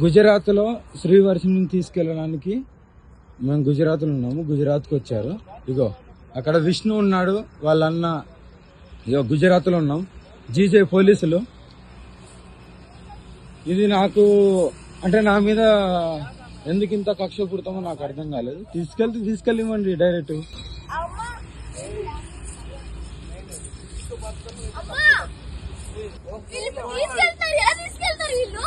గుజరాత్లో శ్రీవర్షిని తీసుకెళ్ళడానికి మేము గుజరాత్లో ఉన్నాము. గుజరాత్కి వచ్చారు. ఇగో అక్కడ విష్ణు ఉన్నాడు వాళ్ళ అన్న ఇగో గుజరాత్లో ఉన్నాం. జీజే పోలీసులు. ఇది నాకు అంటే నా మీద ఎందుకు ఇంత కక్ష పుడతామో నాకు అర్థం కాలేదు. తీసుకెళ్తే తీసుకెళ్ళివ్వండి డైరెక్ట్. తీసుకెళ్తారు. ఎలా తీసుకెళ్తారు వీళ్ళు?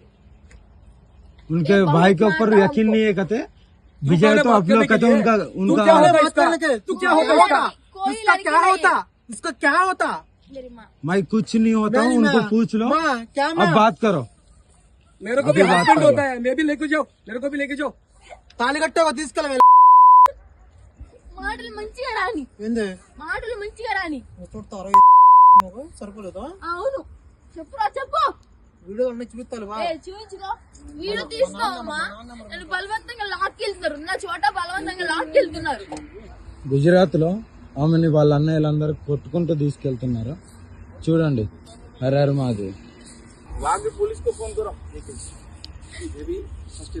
उनके ये बहुत भाई के ऊपर मारता यकीन हमको। नहीं है कहते विजय तो आप लोग कहते उनका तू उनका क्या है बात करने के तू क्या होता इसका कोई इसका लड़की क्या नहीं होता इसका क्या होता मेरी माँ मैं कुछ नहीं होता हूँ मेरी उनको माँ, पूछ लो माँ, क्या अब माँ? बात करो मेरे को अभी भी बात हस्बैंड करो। होता है मैं भी लेके जाओ मेरे को भी लेके जाओ తాళి కట్టావా తీసుకెళ్ళ మాటలు మంచిగా రాని ఏంది మాటలు మంచిగా రాని చూడతారు సరిపోలేదా అవును చెప్పురా చెప్పు వీడియో అన్నీ చూపిస్తాను చూపించుకో వీడియో నన్ను బలవంతంగా లాక్కెళ్తున్నారు నా చోట బలవంతంగా లాక్కెళ్తున్నారు గుజరాత్లో ఆమెని వాళ్ళ అన్నయ్యలందరూ కొట్టుకుంటూ తీసుకెళ్తున్నారు చూడండి హరారు మాది ఇక్కడ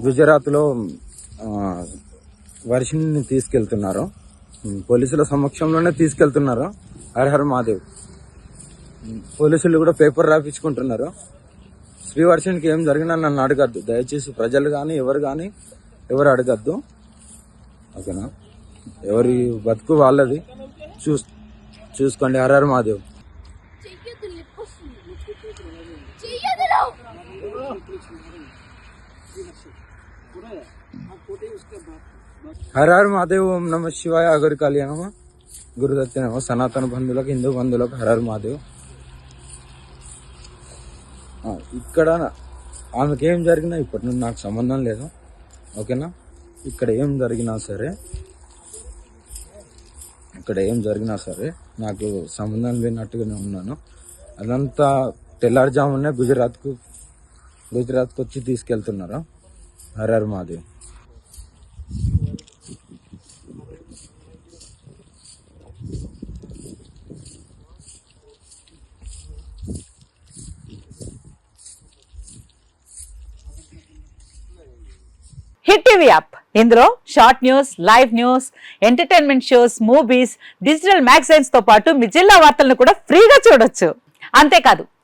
గుజరాత్లో ఆ, వర్షిని తీసుకెళ్తున్నారు. పోలీసుల సమక్షంలోనే తీసుకెళ్తున్నారు. హరిహర హర్ మహాదేవ్. పోలీసులు కూడా పేపర్ రాపించుకుంటున్నారు. శ్రీవర్షన్కి ఏం జరిగినా నన్ను అడగద్దు. దయచేసి ప్రజలు కానీ ఎవరు కానీ ఎవరు అడగద్దు. ఓకేనా? ఎవరి బతుకు వాళ్ళది. చూస్ చూసుకోండి హర్ హర్ మహాదేవ్. చెయ్యొద్దు లిప్ వస్తుంది చెయ్యదురా హర హర మహాదేవ్ ఓం నమ శివాయ అగరు కళ్యాణమ గురుదత్త నమ సనాతన బంధువులకు హిందూ బంధువులకు హర హర మహాదేవ్ ఆ, ఇక్కడ ఆమెకి ఏం జరిగినా ఇప్పటి నుండి నాకు సంబంధం లేదు ఓకేనా ఇక్కడ ఏం జరిగినా సరే ఇక్కడ ఏం జరిగినా సరే నాకు సంబంధం లేనట్టుగానే ఉన్నాను అదంతా తెల్లారుజామునే గుజరాత్కు గుజరాత్కు వచ్చి తీసుకెళ్తున్నారు? హరర్ మాది. Hit TV app. ఇందులో short news live news entertainment shows movies digital మ్యాగజైన్స్తో పాటు మీ జిల్లా వార్తలను కూడా ఫ్రీగా చూడొచ్చు. అంతేకాదు